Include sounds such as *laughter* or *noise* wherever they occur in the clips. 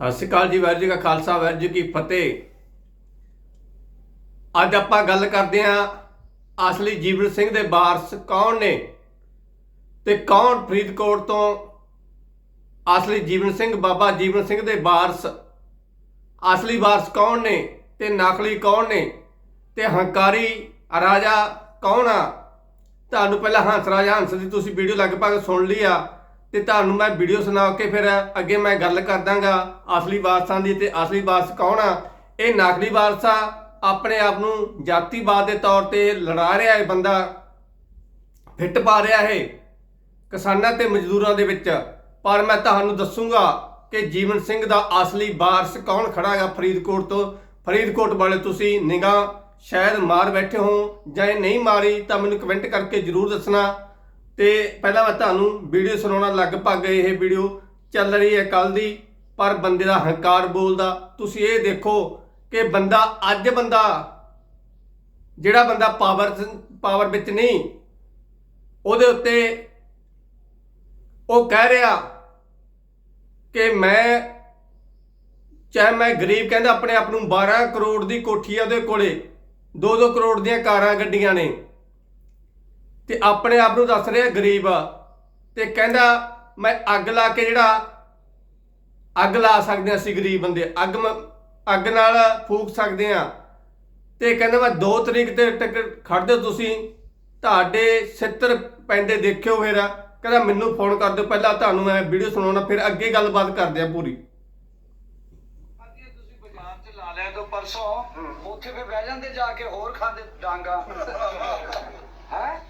ਸਤਿ ਸ਼੍ਰੀ ਅਕਾਲ ਜੀ, ਵਾਹਿਗੁਰੂ ਜੀ ਕਾ ਖਾਲਸਾ, ਵਾਹਿਗੁਰੂ ਜੀ ਕੀ ਫਤਿਹ। ਅੱਜ ਆਪਾਂ ਗੱਲ ਕਰਦੇ ਆਂ ਅਸਲੀ ਜੀਵਨ ਸਿੰਘ ਦੇ ਵਾਰਸ ਕੌਣ ਨੇ ਤੇ ਕੌਣ ਫਰੀਦਕੋਟ ਤੋਂ ਅਸਲੀ ਜੀਵਨ ਸਿੰਘ, ਬਾਬਾ ਜੀਵਨ ਸਿੰਘ ਦੇ ਵਾਰਸ, ਅਸਲੀ ਵਾਰਸ ਕੌਣ ਨੇ ਤੇ ਨਕਲੀ ਕੌਣ ਨੇ ਤੇ ਹੰਕਾਰੀ ਰਾਜਾ ਕੌਣ ਆ? ਤੁਹਾਨੂੰ ਪਹਿਲਾਂ ਹੰਸ ਰਾਜਾ ਹੰਸ ਦੀ ਤੁਸੀਂ ਵੀਡੀਓ ਲਗਭਗ ਸੁਣ ਲਈ ਆ। ਤੇ ਤੁਹਾਨੂੰ ਮੈਂ ਵੀਡੀਓ ਸੁਣਾ ਕੇ ਫਿਰ ਅੱਗੇ ਮੈਂ ਗੱਲ ਕਰ ਦਾਂਗਾ ਅਸਲੀ ਵਾਰਸਾਂ ਦੀ ਤੇ ਅਸਲੀ ਵਾਰਸ ਕੌਣ ਆ? ਇਹ ਨਕਲੀ ਵਾਰਸ ਆ, ਆਪਣੇ ਆਪ ਨੂੰ ਜਾਤੀਵਾਦ ਦੇ ਤੌਰ ਤੇ ਲੜਾ ਰਿਹਾ ਹੈ ਬੰਦਾ। ਫਿੱਟ ਪਾ ਰਿਹਾ ਹੈ ਕਿਸਾਨਾਂ ਤੇ ਮਜ਼ਦੂਰਾਂ ਦੇ ਵਿੱਚ। ਪਰ ਮੈਂ ਤੁਹਾਨੂੰ ਦੱਸੂਗਾ ਕਿ ਜੀਵਨ ਸਿੰਘ ਦਾ ਅਸਲੀ ਵਾਰਸ ਕੌਣ ਖੜਾ ਹੈਗਾ ਫਰੀਦਕੋਟ ਤੋਂ? ਫਰੀਦਕੋਟ ਵਾਲੇ ਤੁਸੀਂ ਨਿਗਾਹ ਸ਼ਾਇਦ ਮਾਰ ਬੈਠੇ ਹੋ ਜਾਂ ਇਹ ਨਹੀਂ ਮਾਰੀ ਤਾਂ ਮੈਨੂੰ ਕਮੈਂਟ ਕਰਕੇ ਜਰੂਰ ਦੱਸਣਾ। ਤੇ ਪਹਿਲਾਂ ਮੈਂ ਤੁਹਾਨੂੰ ਵੀਡੀਓ ਸੁਣਾਉਣਾ ਲਗਭਗ ਇਹ ਵੀਡੀਓ ਚੱਲ ਰਹੀ ਹੈ ਕੱਲ ਦੀ, ਪਰ ਬੰਦੇ ਦਾ ਹੰਕਾਰ ਬੋਲਦਾ। ਤੁਸੀਂ ਇਹ ਦੇਖੋ ਕਿ ਬੰਦਾ ਅੱਜ ਬੰਦਾ, ਜਿਹੜਾ ਬੰਦਾ ਪਾਵਰ ਪਾਵਰ ਵਿੱਚ ਨਹੀਂ, ਉਹਦੇ ਉੱਤੇ ਉਹ ਕਹਿ ਰਿਹਾ ਕਿ ਮੈਂ, ਚਾਹੇ ਮੈਂ ਗਰੀਬ ਕਹਿੰਦਾ ਆਪਣੇ ਆਪ ਨੂੰ 12 ਕਰੋੜ ਦੀ ਕੋਠੀ ਆ ਉਹਦੇ ਕੋਲੇ 2-2 ਕਰੋੜ ਦੀਆਂ ਕਾਰਾਂ ਗੱਡੀਆਂ ਨੇ। ਤੇ ਆਪਣੇ ਆਪ ਨੂੰ ਦੱਸ ਰਿਹਾ ਗਰੀਬ। ਤੇ ਕਹਿੰਦਾ ਮੈਂ ਅੱਗ ਲਾ ਕੇ ਜਿਹੜਾ ਅੱਗ ਲਾ ਸਕਦੇ ਅਸੀਂ ਗਰੀਬ ਬੰਦੇ। ਅੱਗ ਮ- ਅੱਗ ਨਾਲ ਫੂਕ ਸਕਦੇ ਆ ਤੇ ਕਹਿੰਦਾ ਮੈਂ 2 ਤਰੀਕ ਤੇ ਟਿਕਟ ਖੜਦੇ ਤੁਸੀਂ। ਤੁਹਾਡੇ 70 ਪੈਂਦੇ ਦੇਖਿਓ ਫਿਰ। ਕਹਿੰਦਾ ਮੈਨੂੰ ਫੋਨ ਕਰ ਦਿਓ ਪਹਿਲਾਂ ਤੁਹਾਨੂੰ ਮੈਂ ਵੀਡੀਓ ਸੁਣਾਉਣਾ ਫਿਰ ਅੱਗੇ ਗੱਲਬਾਤ ਕਰਦੇ ਆ ਪੂਰੀ। ਖਾਧੀਆਂ ਤੁਸੀਂ ਬਾਜ਼ਾਰ 'ਚ ਲਾ ਲਿਆ ਤੋਂ ਪਰਸੋਂ। ਉੱਥੇ ਫੇ ਬਹਿ ਜਾਂਦੇ ਜਾ ਕੇ ਹੋਰ ਖਾਂਦੇ ਡਾਂਗਾ। *laughs* ਹੈ?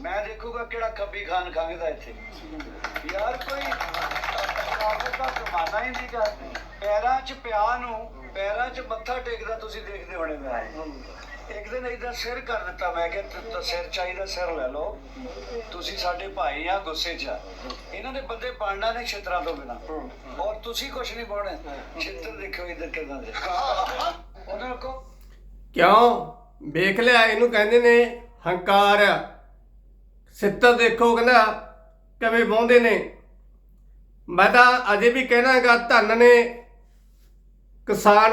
ਮੈਂ ਦੇਖੂਗਾ ਕਿਹੜਾ ਖੱਬੀ ਖਾਨ ਖਾਂਗਦਾ ਇੱਥੇ। ਯਾਰ ਕੋਈ ਕਾਗਜ਼ ਦਾ ਜ਼ਮਾਨਾ ਹੀ ਨਹੀਂ ਗਾ। ਪੈਰਾਂ 'ਚ ਪਿਆ ਨੂੰ, ਪੈਰਾਂ 'ਚ ਮੱਥਾ ਟੇਕਦਾ ਤੁਸੀਂ ਦੇਖਦੇ ਹੋਣੇ ਮੈਂ। ਇੱਕ ਦਿਨ ਇਹਦਾ ਸਿਰ ਕਰ ਦਿੱਤਾ, ਮੈਂ ਕਿਹਾ ਤਾਂ ਸਿਰ ਚਾਹੀਦਾ ਸਿਰ ਲੈ ਲਓ। ਤੁਸੀਂ ਸਾਡੇ ਭਾਈ ਆ ਗੁੱਸੇ 'ਚ ਆ। ਇਹਨਾਂ ਦੇ ਬੰਦੇ ਪਾੜਨਾ ਨੇ ਛਿੱਤਰਾਂ ਤੋਂ ਬਿਨਾ। ਔਰ ਤੁਸੀਂ ਕੁਛ ਨਹੀਂ ਪਾਉਣਾ। ਛਿੱਤਰ ਦੇਖੋ ਇਧਰ ਕਿਦਾਂ ਦੇ। ਉਹਨਾਂ ਕੋ ਕਿਉਂ? ਵੇਖ ਲਿਆ, ਇਹਨੂੰ ਕਹਿੰਦੇ ਨੇ ਹੰਕਾਰ। ਸਿੱਤਰ ਦੇਖੋ ਕਹਿੰਦਾ, ਕਿਵੇਂ ਵਾਹੁੰਦੇ ਨੇ। ਮੈਂ ਤਾਂ ਅਜੇ ਵੀ ਕਹਿਣਾਗਾ ਧੰਨ ਨੇ ਕਿਸਾਨ।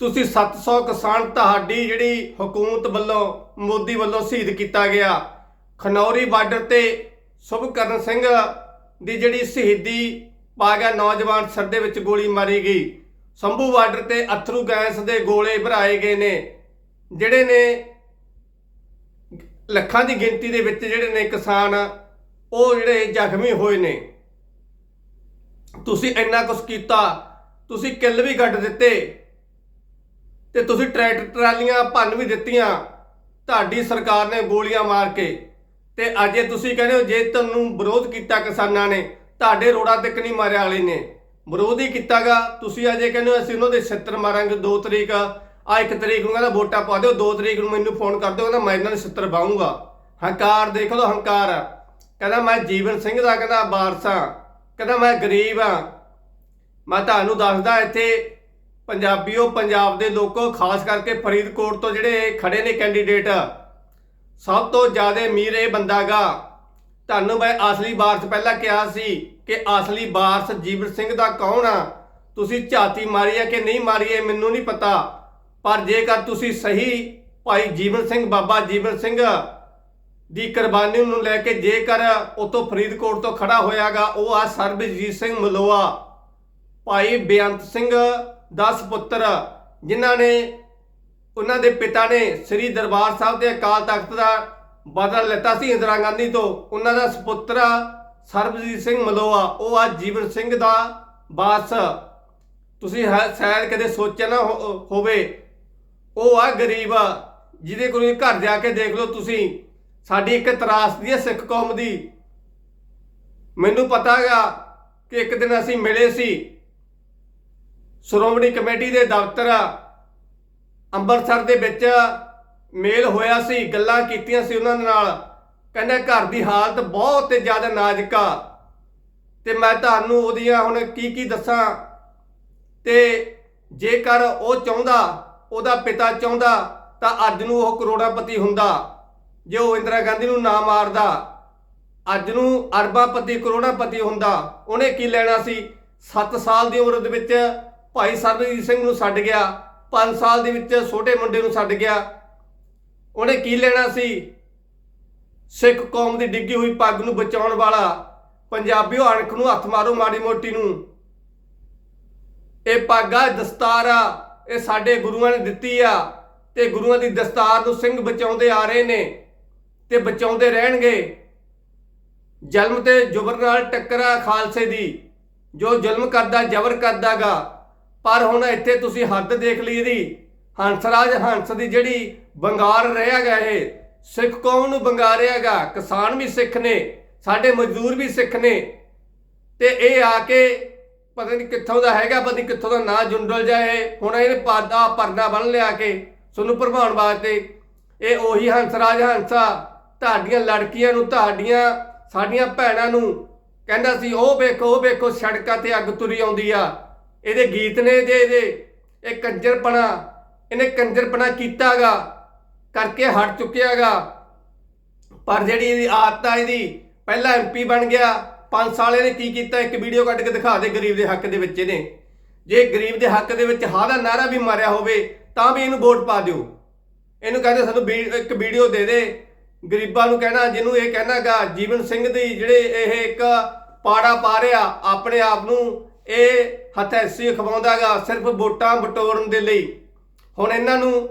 ਤੁਸੀਂ 700 ਕਿਸਾਨ ਤੁਹਾਡੀ ਜਿਹੜੀ ਹਕੂਮਤ ਵੱਲੋਂ, ਮੋਦੀ ਵੱਲੋਂ ਸ਼ਹੀਦ ਕੀਤਾ ਗਿਆ। ਖਨੌਰੀ ਬਾਰਡਰ ਤੇ ਸੁਭਕਰਨ ਸਿੰਘ ਦੀ ਜਿਹੜੀ ਸ਼ਹੀਦੀ ਪਾ ਗਿਆ, ਨੌਜਵਾਨ ਸਿਰ ਦੇ ਵਿੱਚ ਗੋਲੀ ਮਾਰੀ ਗਈ। ਸੰਭੂ ਬਾਰਡਰ ਤੇ ਅਥਰੂ ਗੈਸ ਦੇ ਗੋਲੇ ਭਰਾਏ ਗਏ ਨੇ, ਜਿਹੜੇ ਨੇ ਲੱਖਾਂ ਦੀ ਗਿਣਤੀ ਦੇ ਵਿੱਚ ਜਿਹੜੇ ਨੇ ਕਿਸਾਨ, ਉਹ ਜਿਹੜੇ ਜ਼ਖਮੀ ਹੋਏ ਨੇ। ਤੁਸੀਂ ਇੰਨਾ ਕੁਝ ਕੀਤਾ, ਤੁਸੀਂ ਕਿੱਲ ਵੀ ਕੱਢ ਦਿੱਤੇ, ਤੇ ਤੁਸੀਂ ਟਰੈਕਟਰ ਟਰਾਲੀਆਂ ਭੰਨ ਵੀ ਦਿੱਤੀਆਂ, ਤੁਹਾਡੀ ਸਰਕਾਰ ਨੇ ਗੋਲੀਆਂ ਮਾਰ ਕੇ, ਤੇ ਅੱਜ ਤੁਸੀਂ ਕਹਿੰਦੇ ਹੋ, ਜੇ ਤੁਹਾਨੂੰ ਵਿਰੋਧ ਕੀਤਾ ਕਿਸਾਨਾਂ ਨੇ, ਤੁਹਾਡੇ ਰੋੜਾ ਤੱਕ ਨਹੀਂ ਮਾਰਿਆ ਵਾਲੇ ਨੇ। ਵਿਰੋਧ ਹੀ ਕੀਤਾਗਾ। ਤੁਸੀਂ ਅਜੇ ਕਹਿੰਦੇ ਹੋ, ਅਸੀਂ ਉਹਨਾਂ ਦੇ 70 ਮਾਰਾਂਗੇ 2 ਤਰੀਕ ਆ ਇੱਕ ਤਰੀਕ ਨੂੰ ਕਹਿੰਦਾ ਵੋਟਾਂ ਪਾ ਦਿਓ, ਦੋ ਤਰੀਕ ਨੂੰ ਮੈਨੂੰ ਫੋਨ ਕਰ ਦਿਓ, ਕਹਿੰਦਾ ਮੈਂ ਇਹਨਾਂ ਨੂੰ 70 ਪਾਉਂਗਾ ਹੰਕਾਰ ਦੇਖ ਲਓ ਹੰਕਾਰ ਕਹਿੰਦਾ ਮੈਂ ਜੀਵਨ ਸਿੰਘ ਦਾ ਕਹਿੰਦਾ ਵਾਰਸਾਂ ਕਹਿੰਦਾ ਮੈਂ ਗਰੀਬ ਆ। ਮੈਂ ਤੁਹਾਨੂੰ ਦੱਸਦਾ ਇੱਥੇ ਪੰਜਾਬੀਓ, ਪੰਜਾਬ ਦੇ ਲੋਕੋ, ਖਾਸ ਕਰਕੇ ਫਰੀਦਕੋਟ ਤੋਂ ਜਿਹੜੇ ਖੜੇ ਨੇ ਕੈਂਡੀਡੇਟ ਸਭ ਤੋਂ ਜ਼ਿਆਦਾ ਅਮੀਰ ਇਹ ਬੰਦਾਗਾ ਤੁਹਾਨੂੰ ਮੈਂ ਅਸਲੀ ਵਾਰਸ ਪਹਿਲਾਂ ਕਿਹਾ ਸੀ ਕਿ ਅਸਲੀ ਵਾਰਸ ਜੀਵਨ ਸਿੰਘ ਦਾ ਕੌਣ ਆ? ਤੁਸੀਂ ਝਾਤੀ ਮਾਰੀ ਹੈ ਕਿ ਨਹੀਂ ਮਾਰੀ ਹੈ ਮੈਨੂੰ ਨਹੀਂ ਪਤਾ। ਪਰ ਜੇਕਰ ਤੁਸੀਂ ਸਹੀ ਭਾਈ ਜੀਵਨ ਸਿੰਘ, ਬਾਬਾ ਜੀਵਨ ਸਿੰਘ ਦੀ ਕੁਰਬਾਨੀ ਨੂੰ ਲੈ ਕੇ ਜੇਕਰ ਉਤੋਂ ਫਰੀਦਕੋਟ ਤੋਂ ਖੜਾ ਹੋਇਆਗਾ, ਉਹ ਆ ਸਰਬਜੀਤ ਸਿੰਘ ਮਲੋਆ। ਭਾਈ ਬੇਅੰਤ ਸਿੰਘ ਦਾ ਸੁਪੁੱਤਰ ਜਿਨ੍ਹਾਂ ਨੇ ਉਹਨਾਂ ਦੇ ਪਿਤਾ ਨੇ ਸ੍ਰੀ ਦਰਬਾਰ ਸਾਹਿਬ ਦੇ ਅਕਾਲ ਤਖਤ ਦਾ ਬਦਲ ਲਿੱਤਾ ਸੀ ਇੰਦਰਾ ਗਾਂਧੀ ਤੋਂ। ਉਹਨਾਂ ਦਾ ਸੁਪੁੱਤਰ ਸਰਬਜੀਤ ਸਿੰਘ ਮਲੋਆ, ਉਹ ਆ ਜੀਵਨ ਸਿੰਘ ਦਾ ਵਾਰਸ ਤੁਸੀਂ ਸ਼ਾਇਦ ਕਦੇ ਸੋਚਿਆ ਨਾ ਹੋ- ਹੋਵੇ। ਉਹ ਆ ਗਰੀਬ ਆ, ਜਿਹਦੇ ਕੋਲ ਘਰ ਜਾ ਕੇ ਦੇਖ ਲਓ ਤੁਸੀਂ। ਸਾਡੀ ਇੱਕ ਤਰਾਸ ਦੀ ਹੈ ਸਿੱਖ ਕੌਮ ਦੀ। ਮੈਨੂੰ ਪਤਾ ਹੈਗਾ ਕਿ ਇੱਕ ਦਿਨ ਅਸੀਂ ਮਿਲੇ ਸੀ। ਸ਼੍ਰੋਮਣੀ ਕਮੇਟੀ ਦੇ ਦਫ਼ਤਰ ਅੰਮ੍ਰਿਤਸਰ ਦੇ ਵਿੱਚ ਮੇਲ ਹੋਇਆ ਸੀ, ਗੱਲਾਂ ਕੀਤੀਆਂ ਸੀ ਉਹਨਾਂ ਦੇ ਨਾਲ। ਕਹਿੰਦੇ ਘਰ ਦੀ ਹਾਲਤ ਬਹੁਤ ਜ਼ਿਆਦਾ ਨਾਜ਼ੁਕਾ ਆ। ਤੇ ਮੈਂ ਤੁਹਾਨੂੰ ਉਹਦੀਆਂ ਹੁਣ ਕੀ ਕੀ ਦੱਸਾਂ। ਤੇ ਜੇਕਰ ਉਹ ਚਾਹੁੰਦਾ ਉਹਦਾ ਪਿਤਾ ਚਾਹੁੰਦਾ ਤਾਂ ਅੱਜ ਨੂੰ ਉਹ ਕਰੋੜਾਪਤੀ ਹੁੰਦਾ। ਜੇ ਉਹ ਇੰਦਰਾ ਗਾਂਧੀ ਨੂੰ ਨਾ ਮਾਰਦਾ, ਅੱਜ ਨੂੰ ਅਰਬਾਪਤੀ ਕਰੋੜਾਪਤੀ ਹੁੰਦਾ, ਉਹਨੇ ਕੀ ਲੈਣਾ ਸੀ? 7 ਸਾਲ ਦੀ ਉਮਰ ਦੇ ਵਿੱਚ ਭਾਈ ਸਰਬਜੀਤ ਸਿੰਘ ਨੂੰ ਛੱਡ ਗਿਆ 5 ਸਾਲ ਦੇ ਵਿੱਚ ਛੋਟੇ ਮੁੰਡੇ ਨੂੰ ਛੱਡ ਗਿਆ। ਉਹਨੇ ਕੀ ਲੈਣਾ ਸੀ? ਸਿੱਖ ਕੌਮ ਦੀ ਡਿੱਗੀ ਹੋਈ ਪੱਗ ਨੂੰ ਬਚਾਉਣ ਵਾਲਾ ਪੰਜਾਬੀਓ ਅਣਖ ਨੂੰ ਹੱਥ ਮਾਰੋ ਮਾੜੀ ਮੋਟੀ ਨੂੰ। ਇਹ ਪੱਗ ਆ ਦਸਤਾਰ। ਆ ਇਹ ਸਾਡੇ ਗੁਰੂਆਂ ਨੇ ਦਿੱਤੀ ਆ ਤੇ ਗੁਰੂਆਂ ਦੀ ਦਸਤਾਰ ਨੂੰ ਸਿੰਘ ਬਚਾਉਂਦੇ ਆ ਰਹੇ ਨੇ ਤੇ ਬਚਾਉਂਦੇ ਰਹਿਣਗੇ। ਜ਼ਲਮ ਤੇ ਜ਼ੁਬਰ ਨਾਲ ਟੱਕਰਾ ਖਾਲਸੇ ਦੀ, ਜੋ ਜ਼ੁਲਮ ਕਰਦਾ, ਜ਼ਬਰ ਕਰਦਾਗਾ। ਪਰ ਹੁਣ ਇੱਥੇ ਤੁਸੀਂ ਹੱਦ ਦੇਖ ਲਈ ਇਹਦੀ। ਹੰਸਰਾਜ ਹੰਸ ਦੀ ਜਿਹੜੀ ਬੰਗਾਰ ਰਿਹਾਗਾ ਇਹ, ਸਿੱਖ ਕੌਮ ਨੂੰ ਬੰਗਾਰਿਆਗਾ। ਕਿਸਾਨ ਵੀ ਸਿੱਖ ਨੇ, ਸਾਡੇ ਮਜ਼ਦੂਰ ਵੀ ਸਿੱਖ ਨੇ। ਤੇ ਇਹ ਆ ਕੇ ਪਤਾ ਨਹੀਂ ਕਿੱਥੋਂ ਦਾ ਹੈਗਾ, ਪਤਾ ਨਹੀਂ ਕਿੱਥੋਂ ਦਾ ਨਾਂ ਜੁੰਡਲ ਜਾਏ। ਹੁਣ ਇਹਨੇ ਪਾਦਾ ਪਰਨਾ ਬਣ ਲਿਆ ਕੇ ਤੁਹਾਨੂੰ ਭਰਮਾਉਣ ਵਾਸਤੇ। ਇਹ ਉਹੀ ਹੰਸਰਾਜ ਹੰਸਾ ਤੁਹਾਡੀਆਂ ਲੜਕੀਆਂ ਨੂੰ, ਤੁਹਾਡੀਆਂ ਸਾਡੀਆਂ ਭੈਣਾਂ ਨੂੰ ਕਹਿੰਦਾ ਸੀ, ਉਹ ਵੇਖੋ ਉਹ ਵੇਖੋ, ਸੜਕਾਂ ਤੇ ਅੱਗ ਤੁਰੀ ਆਉਂਦੀ ਆ। ਇਹਦੇ ਗੀਤ ਨੇ ਜੇ ਇਹਦੇ। ਇਹ ਕੰਜਰਪਣਾ, ਇਹਨੇ ਕੰਜਰਪਣਾ ਕੀਤਾਗਾ, ਕਰਕੇ ਹਟ ਚੁੱਕਿਆਗਾ। ਪਰ ਜਿਹੜੀ ਇਹਦੀ ਆਦਤ ਆ ਇਹਦੀ, ਪਹਿਲਾਂ ਐਮਪੀ ਬਣ ਗਿਆ। 5 ਸਾਲ ਨੇ ਕੀ ਕੀਤਾ? ਇੱਕ ਵੀਡੀਓ ਕੱਢ ਕੇ ਦਿਖਾ ਦੇ ਗਰੀਬ ਦੇ ਹੱਕ ਦੇ ਵਿੱਚ ਇਹਨੇ। ਜੇ ਗਰੀਬ ਦੇ ਹੱਕ ਦੇ ਵਿੱਚ ਹਾਂ ਦਾ ਨਾਰਾ ਵੀ ਮਾਰਿਆ ਹੋਵੇ, ਤਾਂ ਵੀ ਇਹਨੂੰ ਵੋਟ ਪਾ ਦਿਓ। ਇਹਨੂੰ ਕਹਿੰਦੇ ਸਾਨੂੰ ਵੀ- ਇੱਕ ਵੀਡੀਓ ਦੇ ਦੇ। ਗਰੀਬਾਂ ਨੂੰ ਕਹਿਣਾ, ਜਿਹਨੂੰ ਇਹ ਕਹਿਣਾਗਾ, ਜੀਵਨ ਸਿੰਘ ਦੀ ਜਿਹੜੇ ਇਹ ਇੱਕ ਪਾੜਾ ਪਾ ਰਿਹਾ, ਆਪਣੇ ਆਪ ਨੂੰ ਇਹ ਹਥੈਸੀ ਖਵਾਉਂਦਾਗਾ, ਸਿਰਫ ਵੋਟਾਂ ਬਟੋਰਨ ਦੇ ਲਈ। ਹੁਣ ਇਹਨਾਂ ਨੂੰ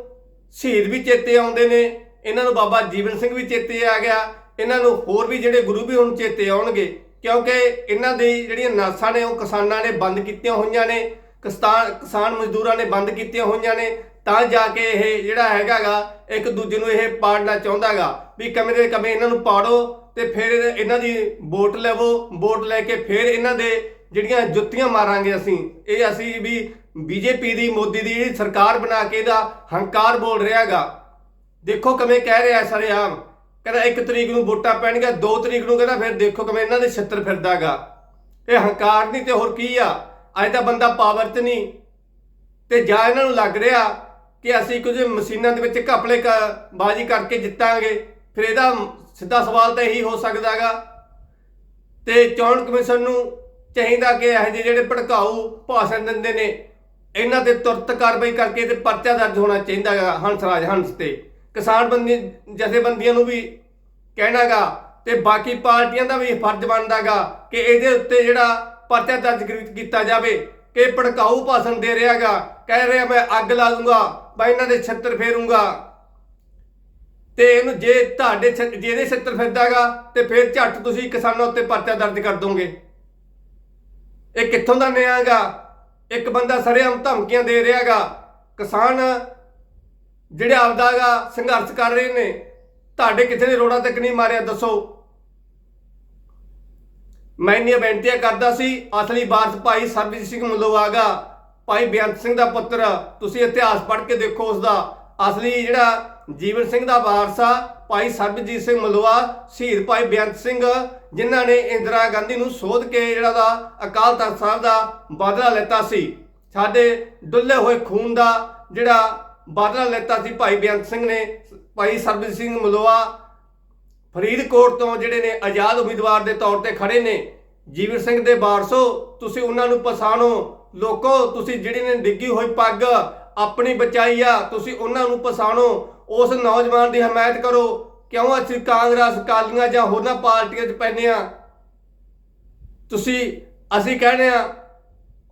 ਸ਼ਹੀਦ ਵੀ ਚੇਤੇ ਆਉਂਦੇ ਨੇ। ਇਹਨਾਂ ਨੂੰ ਬਾਬਾ ਜੀਵਨ ਸਿੰਘ ਵੀ ਚੇਤੇ ਆ ਗਿਆ। ਇਹਨਾਂ ਨੂੰ ਹੋਰ ਵੀ ਜਿਹੜੇ ਗੁਰੂ ਵੀ ਹੁਣ ਚੇਤੇ ਆਉਣਗੇ। ਕਿਉਂਕਿ ਇਹਨਾਂ ਦੀ ਜਿਹੜੀਆਂ ਨਾਸਾਂ ਨੇ, ਉਹ ਕਿਸਾਨਾਂ ਨੇ ਬੰਦ ਕੀਤੀਆਂ ਹੋਈਆਂ ਨੇ ਕਿਸਾਨ ਕਿਸਾਨ ਮਜ਼ਦੂਰਾਂ ਨੇ ਬੰਦ ਕੀਤੀਆਂ ਹੋਈਆਂ ਨੇ, ਤਾਂ ਜਾ ਕੇ ਇਹ ਜਿਹੜਾ ਹੈਗਾਗਾ, ਇੱਕ ਦੂਜੇ ਨੂੰ ਇਹ ਪਾੜਨਾ ਚਾਹੁੰਦਾਗਾ ਵੀ ਕਮੇ ਦੇ ਕਮੇ ਇਹਨਾਂ ਨੂੰ ਪਾੜੋ ਤੇ ਫਿਰ ਇਹਨਾਂ ਦੀ ਵੋਟ ਲੈਵੋ, ਵੋਟ ਲੈ ਕੇ ਫਿਰ ਇਹਨਾਂ ਦੇ ਜਿਹੜੀਆਂ ਜੁੱਤੀਆਂ ਮਾਰਾਂਗੇ ਅਸੀਂ। ਇਹ ਅਸੀਂ ਵੀ ਬੀਜੇਪੀ ਦੀ, ਮੋਦੀ ਦੀ ਜਿਹੜੀ ਸਰਕਾਰ ਬਣਾ ਕੇ ਇਹਦਾ ਹੰਕਾਰ ਬੋਲ ਰਿਹਾਗਾ। ਦੇਖੋ ਕਿਵੇਂ ਕਹਿ ਰਿਹਾ ਸਾਰੇ ਆਮ। ਕਹਿੰਦਾ ਇੱਕ ਤਰੀਕ ਨੂੰ ਵੋਟਾਂ ਪੈਣਗੀਆਂ, ਦੋ ਤਰੀਕ ਨੂੰ ਕਹਿੰਦਾ ਫਿਰ ਦੇਖੋ ਕਿਵੇਂ ਇਹਨਾਂ ਦੇ ਛੱਤਰ ਫਿਰਦਾਗਾ। ਇਹ ਹੰਕਾਰ ਨਹੀਂ ਤੇ ਹੋਰ ਕੀ ਆ? ਅੱਜ ਤਾਂ ਬੰਦਾ ਪਾਵਰ 'ਚ ਨਹੀਂ। ਤੇ ਜਾਂ ਇਹਨਾਂ ਨੂੰ ਲੱਗ ਰਿਹਾ ਕਿ ਅਸੀਂ ਕੁਝ ਮਸ਼ੀਨਾਂ ਦੇ ਵਿੱਚ ਘਪਲੇ ਕ- ਬਾਜ਼ੀ ਕਰਕੇ ਜਿੱਤਾਂਗੇ, ਫਿਰ ਇਹਦਾ ਸਿੱਧਾ ਸਵਾਲ ਤਾਂ ਇਹੀ ਹੋ ਸਕਦਾਗਾ। ਤੇ ਚੋਣ ਕਮਿਸ਼ਨ ਨੂੰ ਚਾਹੀਦਾ ਕਿ ਇਹੋ ਜਿਹੇ ਜਿਹੜੇ ਭੜਕਾਊ ਭਾਸ਼ਣ ਦਿੰਦੇ ਨੇ, ਇਹਨਾਂ ਤੇ ਤੁਰਤ ਕਾਰਵਾਈ ਕਰਕੇ ਤੇ ਪਰਚਾ ਦਰਜ ਹੋਣਾ ਚਾਹੀਦਾ ਚਾਹੀਦਾਗਾ ਹੰਸਰਾਜ ਹੰਸ ਤੇ। ਕਿਸਾਨ ਬੰਦੀ ਜਥੇਬੰਦੀਆਂ ਨੂੰ ਵੀ ਕਹਿਣਾਗਾ ਤੇ ਬਾਕੀ ਪਾਰਟੀਆਂ ਦਾ ਵੀ ਫਰਜ਼ ਬਣਦਾਗਾ ਕਿ ਇਹਦੇ ਉੱਤੇ ਜਿਹੜਾ ਪਰਚਾ ਦਰਜ ਕੀਤਾ ਜਾਵੇ, ਕਿ ਭੜਕਾਊ ਭਾਸ਼ਣ ਦੇ ਰਿਹਾਗਾ। ਕਹਿ ਰਿਹਾ ਮੈਂ ਅੱਗ ਲਾ ਦੂੰਗਾ, ਮੈਂ ਇਹਨਾਂ ਦੇ ਛੱਤਰ ਫੇਰੂੰਗਾ। ਤੇ ਇਹਨੂੰ ਜੇ ਤੁਹਾਡੇ ਛ- ਜੇ ਇਹਦੇ ਛੱਤਰ ਫਿਰਦਾਗਾ, ਤੇ ਫਿਰ ਝੱਟ ਤੁਸੀਂ ਕਿਸਾਨਾਂ ਉੱਤੇ ਪਰਚਾ ਦਰਜ ਕਰ ਦੋਗੇ। ਇਹ ਕਿੱਥੋਂ ਦਾ ਨਿਆਂਗਾ ਇੱਕ ਬੰਦਾ ਸਰੇਆਮ ਧਮਕੀਆਂ ਦੇ ਰਿਹਾਗਾ। ਕਿਸਾਨ ਜਿਹੜੇ ਆਪਦਾਗਾ ਸੰਘਰਸ਼ ਕਰ ਰਹੇ ਨੇ, ਤੁਹਾਡੇ ਕਿਸੇ ਨੇ ਰੋੜਾ ਤੱਕ ਨਹੀਂ ਮਾਰਿਆ, ਦੱਸੋ। ਮੈਂ ਇੰਨੀਆਂ ਬੇਨਤੀਆਂ ਕਰਦਾ ਸੀ, ਅਸਲੀ ਵਾਰਸ ਭਾਈ ਸਰਬਜੀਤ ਸਿੰਘ ਮਲੋਵਾਗਾ, ਭਾਈ ਬੇਅੰਤ ਸਿੰਘ ਦਾ ਪੁੱਤਰ, ਤੁਸੀਂ ਇਤਿਹਾਸ ਪੜ੍ਹ ਕੇ ਦੇਖੋ ਉਸ ਦਾ ਅਸਲੀ ਜਿਹੜਾ ਜੀਵਨ ਸਿੰਘ ਦਾ ਵਾਰਸ ਆ, ਭਾਈ ਸਰਬਜੀਤ ਸਿੰਘ ਮਲੋਆ ਸ਼ਹੀਦ ਭਾਈ ਬੇਅੰਤ ਸਿੰਘ, ਜਿਨ੍ਹਾਂ ਨੇ ਇੰਦਰਾ ਗਾਂਧੀ ਨੂੰ ਸੋਧ ਕੇ ਜਿਹੜਾ ਦਾ ਅਕਾਲ ਤਖਤ ਸਾਹਿਬ ਦਾ ਬਦਲਾ ਲੈਤਾ ਸੀ। ਸਾਡੇ ਡੁੱਲੇ ਹੋਏ ਖੂਨ ਦਾ ਜਿਹੜਾ ਬਦਲਾ ਲੈਤਾ ਸੀ ਭਾਈ ਬੇਅੰਤ ਸਿੰਘ ਨੇ, ਭਾਈ ਸਰਬਜੀਤ ਸਿੰਘ ਮਲੋਆ ਫਰੀਦਕੋਟ ਤੋਂ ਜਿਹੜੇ ਨੇ ਆਜ਼ਾਦ ਉਮੀਦਵਾਰ ਦੇ ਤੌਰ ਤੇ ਖੜੇ ਨੇ, ਜੀਵਨ ਸਿੰਘ ਦੇ ਵਾਰਸੋ, ਤੁਸੀਂ ਉਹਨਾਂ ਨੂੰ ਪਛਾਣੋ, ਲੋਕੋ, ਤੁਸੀਂ ਜਿਹੜੀ ਨੇ ਡਿੱਗੀ ਹੋਈ ਪੱਗ ਆਪਣੀ ਬਚਾਈ ਆ, ਤੁਸੀਂ ਉਹਨਾਂ ਨੂੰ ਪਛਾਣੋ, ਉਸ ਨੌਜਵਾਨ ਦੀ ਹਮਾਇਤ ਕਰੋ, ਕਿਉਂ ਅਸੀਂ ਕਾਂਗਰਸ ਕਾਲੀਆਂ ਜਾਂ ਹੋਰਨਾਂ ਪਾਰਟੀਆਂ 'ਚ ਪੈਨੇ ਆ? ਤੁਸੀਂ, ਅਸੀਂ ਕਹਿੰਦੇ ਆ,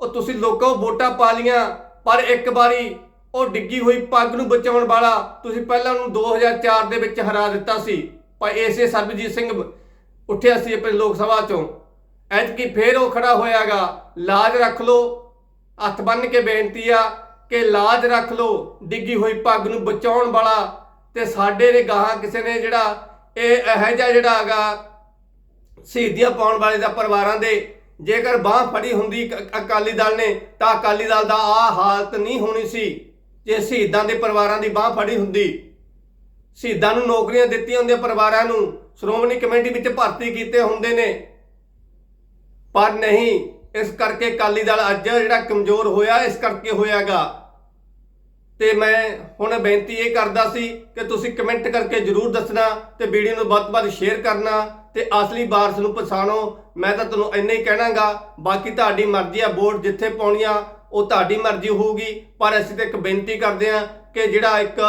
ਉਹ ਤੁਸੀਂ ਲੋਕੋ ਵੋਟਾਂ ਪਾ ਲੀਆਂ ਪਰ ਇੱਕ ਵਾਰੀ ਉਹ ਡਿੱਗੀ ਹੋਈ ਪੱਗ ਨੂੰ ਬਚਾਉਣ ਵਾਲਾ ਤੁਸੀਂ ਪਹਿਲਾਂ ਉਹਨੂੰ 2004 ਦੇ ਵਿੱਚ ਹਰਾ ਦਿੱਤਾ ਸੀ। ਪਰ ਇਸੇ ਸਰਬਜੀਤ ਸਿੰਘ ਉੱਠਿਆ ਸੀ ਆਪਣੇ ਲੋਕ ਸਭਾ ਚੋਂ। ਐਤਕੀ ਫੇਰ ਉਹ ਖੜਾ ਹੋਇਆਗਾ। ਲਾਜ ਰੱਖ ਲੋ ਹੱਥ ਬੰਨ ਕੇ ਬੇਨਤੀ ਆ ਕਿ ਲਾਜ ਰੱਖ ਲੋ ਡਿੱਗੀ ਹੋਈ ਪੱਗ ਨੂੰ ਬਚਾਉਣ ਵਾਲਾ ਤੇ ਸਾਡੇ ਨੇ ਗਾਹਾਂ ਕਿਸੇ ਨੇ ਜਿਹੜਾ ਇਹ ਇਹੋ ਜਿਹਾ ਜਿਹੜਾ ਹੈਗਾ ਸ਼ਹੀਦੀਆਂ ਪਾਉਣ ਵਾਲੇ ਦਾ ਪਰਿਵਾਰਾਂ ਦੇ ਜੇਕਰ ਬਾਹ ਫੜੀ ਹੁੰਦੀ ਅਕ- ਅਕਾਲੀ ਦਲ ਨੇ ਤਾਂ ਅਕਾਲੀ ਦਲ ਦਾ ਆ ਹਾਲਤ ਨਹੀਂ ਹੋਣੀ ਸੀ। ਜੇ ਸ਼ਹੀਦਾਂ ਦੇ ਪਰਿਵਾਰਾਂ ਦੀ ਬਾਹ ਫੜੀ ਹੁੰਦੀ, ਸ਼ਹੀਦਾਂ ਨੂੰ ਨੌਕਰੀਆਂ ਦਿੱਤੀਆਂ ਹੁੰਦੀਆਂ ਪਰਿਵਾਰਾਂ ਨੂੰ, ਸ਼੍ਰੋਮਣੀ ਕਮੇਟੀ ਵਿੱਚ ਭਰਤੀ ਕੀਤੇ ਹੁੰਦੇ ਨੇ। ਪਰ ਨਹੀਂ, ਇਸ ਕਰਕੇ ਅਕਾਲੀ ਦਲ ਅੱਜ ਜਿਹੜਾ ਕਮਜ਼ੋਰ ਹੋਇਆ, ਇਸ ਕਰਕੇ ਹੋਇਆਗਾ। ਤੇ ਮੈਂ ਹੁਣ ਬੇਨਤੀ ਇਹ ਕਰਦਾ ਸੀ ਕਿ ਤੁਸੀਂ ਕਮੈਂਟ ਕਰਕੇ ਜਰੂਰ ਦੱਸਣਾ ਤੇ ਵੀਡੀਓ ਨੂੰ ਵੱਧ ਤੋਂ ਵੱਧ ਸ਼ੇਅਰ ਕਰਨਾ। ਤੇ ਅਸਲੀ ਵਾਰਸ ਨੂੰ ਪਛਾਣੋ। ਮੈਂ ਤਾਂ ਤੁਹਾਨੂੰ ਇੰਨਾ ਹੀ ਕਹਿਣਾਗਾ, ਬਾਕੀ ਤੁਹਾਡੀ ਮਰਜ਼ੀ ਆ, ਵੋਟ ਜਿੱਥੇ ਪਾਉਣੀਆਂ ਉਹ ਤੁਹਾਡੀ ਮਰਜ਼ੀ ਹੋਊਗੀ। ਪਰ ਅਸੀਂ ਤਾਂ ਇੱਕ ਬੇਨਤੀ ਕਰਦੇ ਆ ਕਿ ਜਿਹੜਾ ਇੱਕ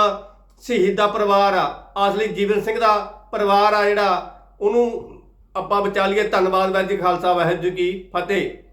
ਸ਼ਹੀਦ ਦਾ ਪਰਿਵਾਰ ਆ, ਅਸਲੀ ਜੀਵਨ ਸਿੰਘ ਦਾ ਪਰਿਵਾਰ ਆ ਜਿਹੜਾ, ਉਹਨੂੰ ਆਪਾਂ ਬਚਾ ਲਈਏ ਧੰਨਵਾਦ, ਵਾਹਿਗੁਰੂ ਜੀ ਖਾਲਸਾ, ਵਾਹਿਗੁਰੂ ਜੀ ਕੀ ਫਤਿਹ।